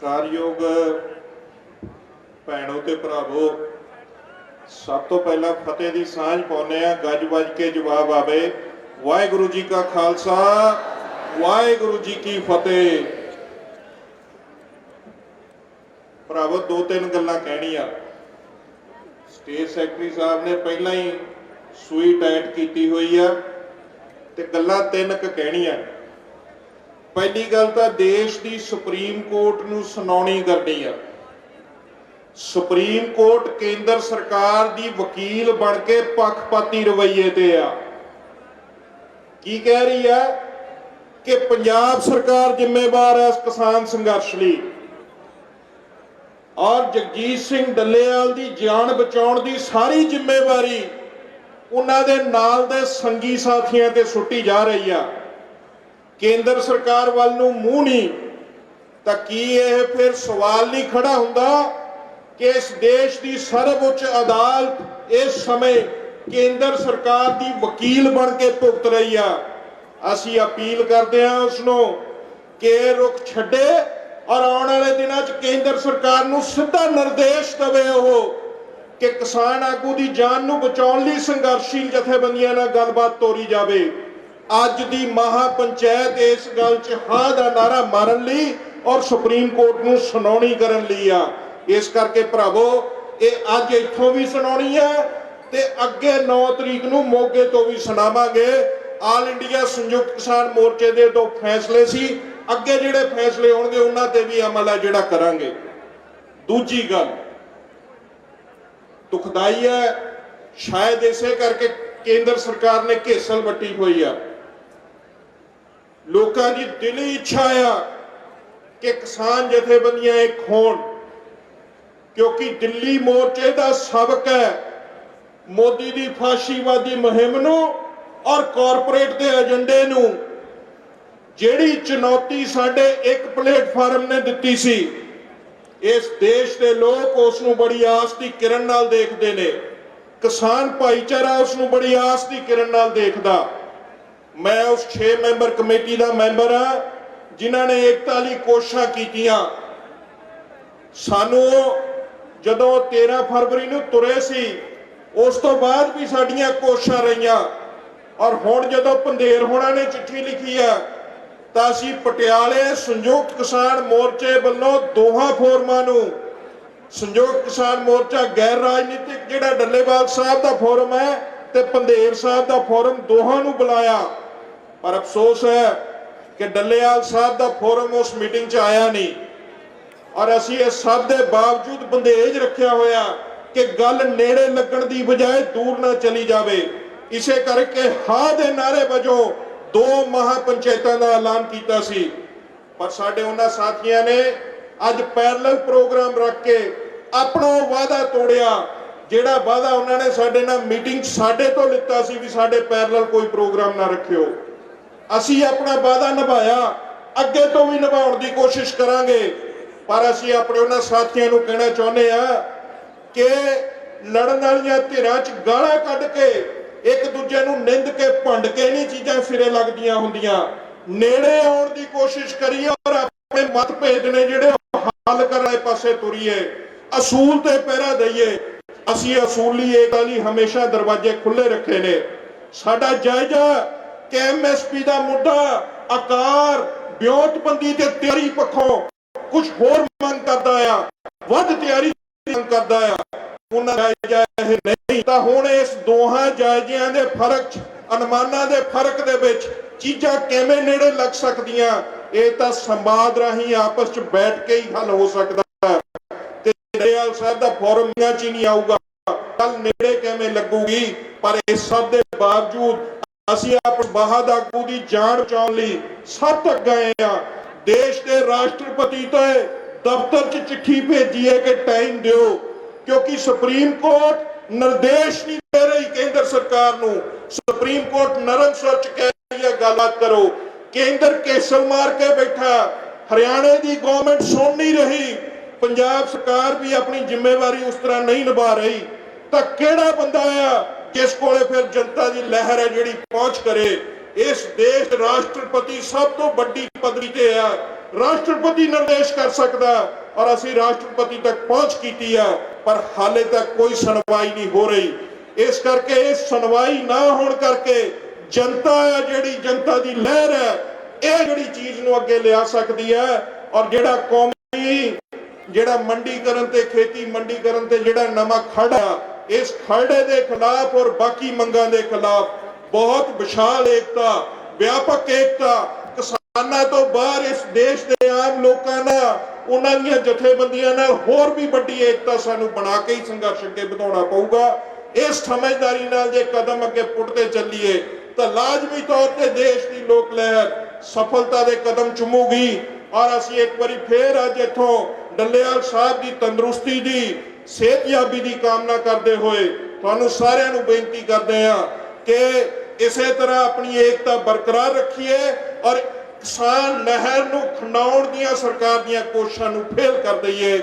ਕਾਰਯੋਗ ਭੈਣੋ ਤੇ ਭਰਾਵੋ, ਸਭ ਤੋਂ ਪਹਿਲਾਂ ਫਤਿਹ ਦੀ ਸਾਂਝ ਪਾਉਨੇ ਆ ਗੱਜ ਵੱਜ ਕੇ ਜਵਾਬ ਆਵੇ, ਵਾਹਿਗੁਰੂ ਜੀ ਕਾ ਖਾਲਸਾ, ਵਾਹਿਗੁਰੂ ਜੀ ਕੀ ਫਤਿਹ। ਭਰਾਵੋ ਦੋ ਤਿੰਨ ਗੱਲਾਂ ਕਹਿਣੀਆਂ। ਸਟੇਟ ਸੈਕਟਰੀ ਸਾਹਿਬ ਨੇ ਪਹਿਲਾਂ ਹੀ ਸੂਈ ਟਾਈਟ ਕੀਤੀ ਹੋਈ ਆ ਤੇ ਗੱਲਾਂ ਤਿੰਨ ਕ ਕਹਿਣੀਆਂ। ਪਹਿਲੀ ਗੱਲ ਤਾਂ ਦੇਸ਼ ਦੀ ਸੁਪਰੀਮ ਕੋਰਟ ਨੂੰ ਸੁਣਾਉਣੀ ਕਰਨੀ ਆ। ਸੁਪਰੀਮ ਕੋਰਟ ਕੇਂਦਰ ਸਰਕਾਰ ਦੀ ਵਕੀਲ ਬਣ ਕੇ ਪੱਖਪਾਤੀ ਰਵੱਈਏ ਤੇ ਆ। ਕੀ ਕਹਿ ਰਹੀ ਆ ਕਿ ਪੰਜਾਬ ਸਰਕਾਰ ਜ਼ਿੰਮੇਵਾਰ ਹੈ ਇਸ ਕਿਸਾਨ ਸੰਘਰਸ਼ ਲਈ? ਔਰ ਜਗਜੀਤ ਸਿੰਘ ਡੱਲੇਵਾਲ ਦੀ ਜਾਨ ਬਚਾਉਣ ਦੀ ਸਾਰੀ ਜ਼ਿੰਮੇਵਾਰੀ ਉਹਨਾਂ ਦੇ ਨਾਲ ਦੇ ਸੰਗੀ ਸਾਥੀਆਂ ਤੇ ਸੁੱਟੀ ਜਾ ਰਹੀ ਆ। ਕੇਂਦਰ ਸਰਕਾਰ ਵੱਲ ਨੂੰ ਮੂੰਹ ਨਹੀਂ, ਤਾਂ ਕੀ ਇਹ ਫਿਰ ਸਵਾਲ ਨਹੀਂ ਖੜਾ ਹੁੰਦਾ ਕਿ ਇਸ ਦੇਸ਼ ਦੀ ਸਰਵਉੱਚ ਅਦਾਲਤ ਇਸ ਸਮੇਂ ਕੇਂਦਰ ਸਰਕਾਰ ਦੀ ਵਕੀਲ ਬਣ ਕੇ ਭੁਗਤ ਰਹੀ ਆ? ਅਸੀਂ ਅਪੀਲ ਕਰਦੇ ਹਾਂ ਉਸ ਨੂੰ ਕਿ ਇਹ ਰੁਖ ਛੱਡੇ ਔਰ ਆਉਣ ਵਾਲੇ ਦਿਨਾਂ 'ਚ ਕੇਂਦਰ ਸਰਕਾਰ ਨੂੰ ਸਿੱਧਾ ਨਿਰਦੇਸ਼ ਦੇਵੇ ਉਹ ਕਿ ਕਿਸਾਨ ਆਗੂ ਦੀ ਜਾਨ ਨੂੰ ਬਚਾਉਣ ਲਈ ਸੰਘਰਸ਼ੀਲ ਜਥੇਬੰਦੀਆਂ ਨਾਲ ਗੱਲਬਾਤ ਤੋਰੀ ਜਾਵੇ। ਅੱਜ ਦੀ ਮਹਾ ਪੰਚਾਇਤ ਇਸ ਗੱਲ 'ਚ ਹਾਂ ਦਾ ਨਾਰਾ ਮਾਰਨ ਲਈ ਔਰ ਸੁਪਰੀਮ ਕੋਰਟ ਨੂੰ ਸੁਣਾਉਣੀ ਕਰਨ ਲਈ ਆ। ਇਸ ਕਰਕੇ ਭਰਾਵੋ, ਇਹ ਅੱਜ ਇੱਥੋਂ ਵੀ ਸੁਣਾਉਣੀ ਹੈ ਤੇ ਅੱਗੇ 9 ਤਰੀਕ ਨੂੰ ਮੋਗੇ ਤੋਂ ਵੀ ਸੁਣਾਵਾਂਗੇ। ਆਲ ਇੰਡੀਆ ਸੰਯੁਕਤ ਕਿਸਾਨ ਮੋਰਚੇ ਦੇ ਦੋ ਫੈਸਲੇ ਸੀ। ਅੱਗੇ ਜਿਹੜੇ ਫੈਸਲੇ ਹੋਣਗੇ, ਉਹਨਾਂ ਤੇ ਵੀ ਅਮਲ ਹੈ ਜਿਹੜਾ ਕਰਾਂਗੇ। ਦੂਜੀ ਗੱਲ, ਦੁਖਦਾਈ ਹੈ। ਸ਼ਾਇਦ ਇਸੇ ਕਰਕੇ ਕੇਂਦਰ ਸਰਕਾਰ ਨੇ ਘੇਸਲ ਵੱਟੀ ਹੋਈ ਆ। ਲੋਕਾਂ ਦੀ ਦਿਲੀ ਇੱਛਾ ਆ ਕਿ ਕਿਸਾਨ ਜਥੇਬੰਦੀਆਂ ਇੱਕ ਹੋਣ ਕਿਉਂਕਿ ਦਿੱਲੀ ਮੋਰਚੇ ਦਾ ਸਬਕ ਹੈ। ਮੋਦੀ ਦੀ ਫਾਸ਼ੀਵਾਦੀ ਮੁਹਿੰਮ ਨੂੰ ਔਰ ਕਾਰਪੋਰੇਟ ਦੇ ਏਜੰਡੇ ਨੂੰ, ਜਿਹੜੀ ਚੁਣੌਤੀ ਸਾਡੇ ਇੱਕ ਪਲੇਟਫਾਰਮ ਨੇ ਦਿੱਤੀ ਸੀ, ਇਸ ਦੇਸ਼ ਦੇ ਲੋਕ ਉਸ ਨੂੰ ਬੜੀ ਆਸ ਦੀ ਕਿਰਨ ਨਾਲ ਦੇਖਦੇ ਨੇ। ਕਿਸਾਨ ਭਾਈਚਾਰਾ ਉਸ ਨੂੰ ਬੜੀ ਆਸ ਦੀ ਕਿਰਨ ਨਾਲ ਦੇਖਦਾ। ਮੈਂ ਉਸ 6 ਮੈਂਬਰ ਕਮੇਟੀ ਦਾ ਮੈਂਬਰ ਹਾਂ, ਜਿਨ੍ਹਾਂ ਨੇ ਏਕਤਾ ਲਈ ਕੋਸ਼ਿਸ਼ਾਂ ਕੀਤੀਆਂ। ਸਾਨੂੰ ਜਦੋਂ 13 ਫਰਵਰੀ ਨੂੰ ਤੁਰੇ ਸੀ, ਉਸ ਤੋਂ ਬਾਅਦ ਵੀ ਸਾਡੀਆਂ ਕੋਸ਼ਿਸ਼ਾਂ ਰਹੀਆਂ। ਔਰ ਹੁਣ ਜਦੋਂ ਪੰਧੇਰ ਹੋਣਾ ਨੇ ਚਿੱਠੀ ਲਿਖੀ ਆ ਤਾਂ ਅਸੀਂ ਪਟਿਆਲੇ ਸੰਯੁਕਤ ਕਿਸਾਨ ਮੋਰਚੇ ਵੱਲੋਂ ਦੋਹਾਂ ਫੋਰਮਾਂ ਨੂੰ, ਸੰਯੁਕਤ ਕਿਸਾਨ ਮੋਰਚਾ ਗੈਰ ਰਾਜਨੀਤਿਕ ਜਿਹੜਾ ਡੱਲੇਵਾਲ ਸਾਹਿਬ ਦਾ ਫੋਰਮ ਹੈ ਤੇ ਪੰਧੇਰ ਸਾਹਿਬ ਦਾ ਫੋਰਮ ਦੋਹਾਂ ਨੂੰ ਬੁਲਾਇਆ। ਪਰ ਅਫਸੋਸ ਹੈ ਕਿ ਡੱਲੇਵਾਲ ਸਾਹਿਬ ਦਾ ਫੋਰਮ ਉਸ ਮੀਟਿੰਗ 'ਚ ਆਇਆ ਨਹੀਂ। ਔਰ ਅਸੀਂ ਇਸ ਸਭ ਦੇ ਬਾਵਜੂਦ ਬੰਦੇਜ ਰੱਖਿਆ ਹੋਇਆ ਕਿ ਗੱਲ ਨੇੜੇ ਲੱਗਣ ਦੀ ਬਜਾਏ ਦੂਰ ਨਾ ਚਲੀ ਜਾਵੇ। ਇਸੇ ਕਰਕੇ ਹਾਂ ਦੇ ਨਾਰੇ ਵਜੋਂ ਦੋ ਮਹਾ ਪੰਚਾਇਤਾਂ ਦਾ ਐਲਾਨ ਕੀਤਾ ਸੀ। ਪਰ ਸਾਡੇ ਉਹਨਾਂ ਸਾਥੀਆਂ ਨੇ ਅੱਜ ਪੈਰਲਲ ਪ੍ਰੋਗਰਾਮ ਰੱਖ ਕੇ ਆਪਣਾ ਵਾਅਦਾ ਤੋੜਿਆ। ਜਿਹੜਾ ਵਾਅਦਾ ਉਹਨਾਂ ਨੇ ਸਾਡੇ ਨਾਲ ਮੀਟਿੰਗ ਸਾਡੇ ਤੋਂ ਲਿੱਤਾ ਸੀ ਵੀ ਸਾਡੇ ਪੈਰਲਲ ਕੋਈ ਪ੍ਰੋਗਰਾਮ ਨਾ ਰੱਖਿਓ। ਅਸੀਂ ਆਪਣਾ ਵਾਅਦਾ ਨਿਭਾਇਆ, ਅੱਗੇ ਤੋਂ ਵੀ ਨਿਭਾਉਣ ਦੀ ਕੋਸ਼ਿਸ਼ ਕਰਾਂਗੇ। ਪਰ ਅਸੀਂ ਆਪਣੇ ਉਹਨਾਂ ਸਾਥੀਆਂ ਨੂੰ ਕਹਿਣਾ ਚਾਹੁੰਦੇ ਆ ਕਿ ਲੜਨ ਵਾਲੀਆਂ ਧਿਰਾਂ 'ਚ ਗਾਲਾਂ ਕੱਢ ਕੇ ਇੱਕ ਦੂਜੇ ਨੂੰ ਨਿੰਦ ਕੇ ਭੰਡ ਕੇ ਨਹੀਂ ਚੀਜ਼ਾਂ ਸਿਰੇ ਲੱਗਦੀਆਂ ਹੁੰਦੀਆਂ। ਨੇੜੇ ਆਉਣ ਦੀ ਕੋਸ਼ਿਸ਼ ਕਰੀਏ ਔਰ ਆਪਣੇ ਮਤਭੇਦ ਨੇ ਜਿਹੜੇ ਹੱਲ ਕਰਨ ਵਾਲੇ ਪਾਸੇ ਤੁਰੀਏ। ਅਸੂਲ ਤੇ ਪਹਿਰਾ ਦਈਏ। ਅਸੀਂ ਅਸੂਲੀ ਏਕਤਾ ਲਈ ਹਮੇਸ਼ਾ ਦਰਵਾਜ਼ੇ ਖੁੱਲੇ ਰੱਖੇ ਨੇ। ਸਾਡਾ ਜਾਇਜ਼ਾ ਕਿ ਐਮਐਸਪੀ ਦਾ ਮੁੱਦਾ ਆਕਾਰ ਵਿਉਂਤਬੰਦੀ ਤੇ ਤਿਆਰੀ ਪੱਖੋਂ ਕੁਝ ਹੋਰ ਮੰਗ ਕਰਦਾ ਆ ਵੱਧ ਤਿਆਰੀ ਮੰਗ ਕਰਦਾ ਆ। ਉਹਨਾਂ ਦਾ ਜਾਇਜ਼ਾ ਨਹੀਂ ਤਾਂ ਹੁਣ ਇਸ ਦੋਹਾਂ ਜਾਇਜ਼ਿਆਂ ਦੇ ਫ਼ਰਕ 'ਚ, ਅਨੁਮਾਨਾਂ ਦੇ ਫ਼ਰਕ ਦੇ ਵਿੱਚ ਚੀਜ਼ਾਂ ਕਿਵੇਂ ਨੇੜੇ ਲੱਗ ਸਕਦੀਆਂ ਇਹ ਤਾਂ ਸੰਵਾਦ ਰਾਹੀਂ ਆਪਸ 'ਚ ਬੈਠ ਕੇ ਹੀ ਹੱਲ ਹੋ ਸਕਦਾ। ਹੈ ਤੇ ਦਰਿਆਲ ਸਾਹਿਬ ਦਾ ਫੋਰਮ ਚ ਹੀ ਨਹੀਂ ਆਊਗਾ। ਨੇੜੇ ਕਿਵੇਂ ਲੱਗੂਗੀ? ਪਰ ਇਸ ਸਭ ਦੇ ਬਾਵਜੂਦ ਅਸੀਂ ਆਪ ਬਾਹਦ ਆਗੂ ਦੀ ਜਾਨ ਬਚਾਉਣ ਲਈ ਸਭ ਤੱਕ ਗਏ ਆ ਦੇਸ਼ ਦੇ ਰਾਸ਼ਟਰਪਤੀ ਤੇ ਦਫ਼ਤਰ 'ਚ ਚਿੱਠੀ ਭੇਜੀ ਹੈ ਕਿ ਟਾਈਮ ਦਿਓ, ਕਿਉਂਕਿ ਸੁਪਰੀਮ ਕੋਰਟ ਨਿਰਦੇਸ਼ ਨਹੀਂ ਦੇ ਰਹੀ ਕੇਂਦਰ ਸਰਕਾਰ ਨੂੰ। ਸੁਪਰੀਮ ਕੋਰਟ ਨਰਮ ਸੁਰ ਕਹਿ ਰਹੀ ਹੈ, ਗੱਲਬਾਤ ਕਰੋ। ਕੇਂਦਰ ਕੇਸਲ ਮਾਰ ਕੇ ਬੈਠਾ। ਹਰਿਆਣੇ ਦੀ ਗਵਰਨਮੈਂਟ ਸੁਣ ਨਹੀਂ ਰਹੀ। ਪੰਜਾਬ ਸਰਕਾਰ ਵੀ ਆਪਣੀ ਜ਼ਿੰਮੇਵਾਰੀ ਉਸ ਤਰ੍ਹਾਂ ਨਹੀਂ ਨਿਭਾ ਰਹੀ। ਤਾਂ ਕਿਹੜਾ ਬੰਦਾ ਆ ਜਿਸ ਕੋਲੇ ਫਿਰ ਜਨਤਾ ਦੀ ਲਹਿਰ ਹੈ ਜਿਹੜੀ ਪਹੁੰਚ ਕਰੇ? ਇਸ ਦੇਸ਼ ਦੇ ਰਾਸ਼ਟਰਪਤੀ ਸਭ ਤੋਂ ਵੱਡੀ ਪਦਵੀ ਤੇ ਆ। ਰਾਸ਼ਟਰਪਤੀ ਨਿਰਦੇਸ਼ ਕਰ ਸਕਦਾ ਔਰ ਅਸੀਂ ਰਾਸ਼ਟਰਪਤੀ ਤੱਕ ਪਹੁੰਚ ਕੀਤੀ ਹੈ ਪਰ ਹਾਲੇ ਤੱਕ ਕੋਈ ਸੁਣਵਾਈ ਨਹੀਂ ਹੋ ਰਹੀ। ਇਸ ਕਰਕੇ ਇਹ ਸੁਣਵਾਈ ਨਾ ਹੋਣ ਕਰਕੇ ਜਨਤਾ ਆ ਜਿਹੜੀ ਜਨਤਾ ਦੀ ਲਹਿਰ ਹੈ, ਇਹ ਜਿਹੜੀ ਚੀਜ਼ ਨੂੰ ਅੱਗੇ ਲਿਆ ਸਕਦੀ ਹੈ ਔਰ ਜਿਹੜਾ ਕੌਮੀ, ਜਿਹੜਾ ਮੰਡੀਕਰਨ ਤੇ ਖੇਤੀ ਮੰਡੀਕਰਨ ਤੇ ਜਿਹੜਾ ਨਵਾਂ ਖੜਾ ਇਸ ਖਰੜੇ ਦੇ ਖਿਲਾਫ ਔਰ ਬਾਕੀ ਮੰਗਾਂ ਦੇ ਖਿਲਾਫ ਬਹੁਤ ਵਿਸ਼ਾਲ ਏਕਤਾ, ਵਿਆਪਕ ਏਕਤਾ, ਕਿਸਾਨਾਂ ਤੋਂ ਬਾਹਰ ਇਸ ਦੇਸ਼ ਦੇ ਆਮ ਲੋਕਾਂ ਨਾਲ, ਉਹਨਾਂ ਦੀਆਂ ਜਥੇਬੰਦੀਆਂ ਨਾਲ ਹੋਰ ਵੀ ਵੱਡੀ ਏਕਤਾ ਸਾਨੂੰ ਬਣਾ ਕੇ ਹੀ ਸੰਘਰਸ਼ ਅੱਗੇ ਵਧਾਉਣਾ ਪਊਗਾ। ਇਸ ਸਮਝਦਾਰੀ ਨਾਲ ਜੇ ਕਦਮ ਅੱਗੇ ਪੁੱਟਦੇ ਚੱਲੀਏ, ਤਾਂ ਲਾਜ਼ਮੀ ਤੌਰ ਤੇ ਦੇਸ਼ ਦੀ ਲੋਕ ਲਹਿਰ ਸਫਲਤਾ ਦੇ ਕਦਮ ਚੁੰਮੂਗੀ। ਔਰ ਅਸੀਂ ਇੱਕ ਵਾਰੀ ਫੇਰ ਅੱਜ ਇੱਥੋਂ ਡੱਲੇਵਾਲ ਸਾਹਿਬ ਦੀ ਤੰਦਰੁਸਤੀ ਦੀ ਸਿਹਤਯਾਬੀ ਦੀ ਕਾਮਨਾ ਕਰਦੇ ਹੋਏ ਤੁਹਾਨੂੰ ਸਾਰਿਆਂ ਨੂੰ ਬੇਨਤੀ ਕਰਦੇ ਹਾਂ ਕਿ ਇਸੇ ਤਰ੍ਹਾਂ ਆਪਣੀ ਏਕਤਾ ਬਰਕਰਾਰ ਰੱਖੀਏ ਔਰ ਕਿਸਾਨ ਲਹਿਰ ਨੂੰ ਖੰਡਾਉਣ ਦੀਆਂ ਸਰਕਾਰ ਦੀਆਂ ਕੋਸ਼ਿਸ਼ਾਂ ਨੂੰ ਫੇਲ ਕਰ ਦਈਏ।